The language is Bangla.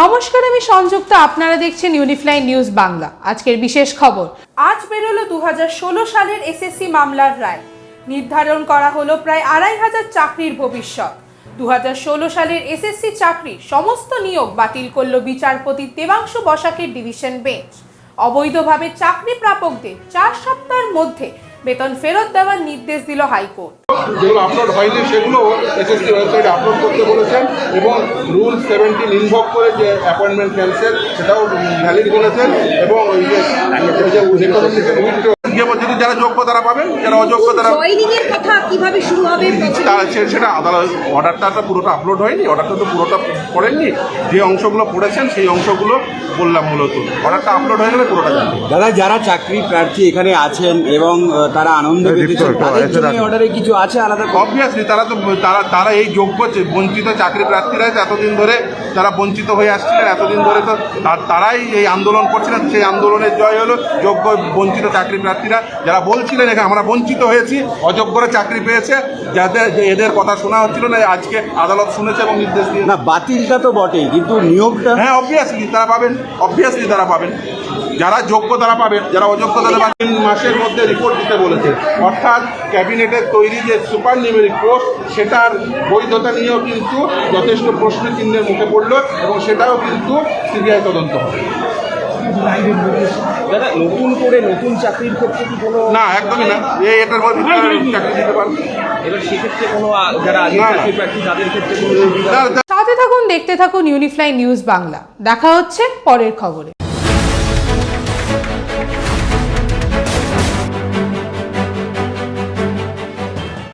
নমস্কার আমি সংযুক্ত। আপনারা দেখছেন ইউনিফ্লাইন নিউজ বাংলা আজকের বিশেষ খবর আজ বেরোলো দু হাজার ষোলো সালের এসএসসি মামলার রায়। নির্ধারণ করা হলো প্রায় আড়াই হাজার চাকরির ভবিষ্যৎ। দুহাজার ষোলো সালের এসএসসি চাকরি সমস্ত নিয়োগ বাতিল করল বিচারপতি দেবাংশু বসাকের ডিভিশন বেঞ্চ। অবৈধভাবে চাকরি প্রাপকদের চার সপ্তাহের মধ্যে বেতন ফেরত দেওয়ার নির্দেশ দিল হাইকোর্ট। যেগুলো আপলোড হয়নি সেগুলো এসএসসি ওয়েবসাইটে আপলোড করতে বলেছেন এবং রুল সেভেন্টিন ইনভক করে যে অ্যাপয়েন্টমেন্ট ক্যান্সেল সেটাও ভ্যালিড বলেছেন এবং ওই যে যে যদি যারা যোগ্য তারা পাবেন যারা অযোগ্য তারা জয়নিং এর কথা কীভাবে শুরু হবে? তা- সেটা আদালত অর্ডারটা তো পুরোটা আপলোড হয়নি অর্ডারটা তো পুরোটা পড়েননি যে অংশগুলো পড়েছেন সেই অংশগুলো বললাম মূলত। অর্ডারটা আপলোড হয়ে গেলে পুরোটা জানতে দাদা যারা চাকরি প্রার্থী এখানে আছেন এবং তারা আনন্দ পেতেছেন তাদের জন্য অর্ডারে কিছু আছে আলাদা অবভিয়াসলি তারা তো তারা তারা এই যোগ্য বঞ্চিত চাকরি প্রার্থীরা এতদিন ধরে তারা বঞ্চিত হয়ে আসছিলেন এতদিন ধরে তো তা- তারাই এই আন্দোলন করছিলেন। সেই আন্দোলনের জয় হলো যোগ্য বঞ্চিত চাকরি প্রার্থীরা যারা বলছিলেন এখানে আমরা বঞ্চিত হয়েছি অযোগ্যরা চাকরি পেয়েছে যাদের এদের কথা শোনা হচ্ছিল না আজকে আদালত শুনেছে এবং নির্দেশ দিয়ে না বাতিলটা তো বটেই কিন্তু নিয়োগটা হ্যাঁ অবভিয়াসলি তারা পাবেন অবভিয়াসলি তারা পাবেন। যারা যোগ্য তারা পাবেন যারা অযোগ্য তারা পাবেন। তিন মাসের মধ্যে রিপোর্ট দিতে বলেছে। অর্থাৎ ক্যাবিনেটের তৈরি যে সুপার নিউমেরিক পোস্ট সেটার বৈধতা নিয়েও কিন্তু যথেষ্ট প্রশ্ন চিহ্নের মুখে পড়ল এবং সেটাও কিন্তু সিবিআই তদন্ত হবে। দাদা নতুন করে নতুন চাকরির ক্ষেত্রে কি কোনো না একদমই না। এই এটার মধ্যে চাকরি দিতে পারবে এবার সেক্ষেত্রে কোনো যারা আগে না, না। চাকরি প্রার্থী তাদের ক্ষেত্রে কোনো সাথে থাকুন দেখতে থাকুন ইউনিফ্লাই নিউজ বাংলা। দেখা হচ্ছে পরের খবরে।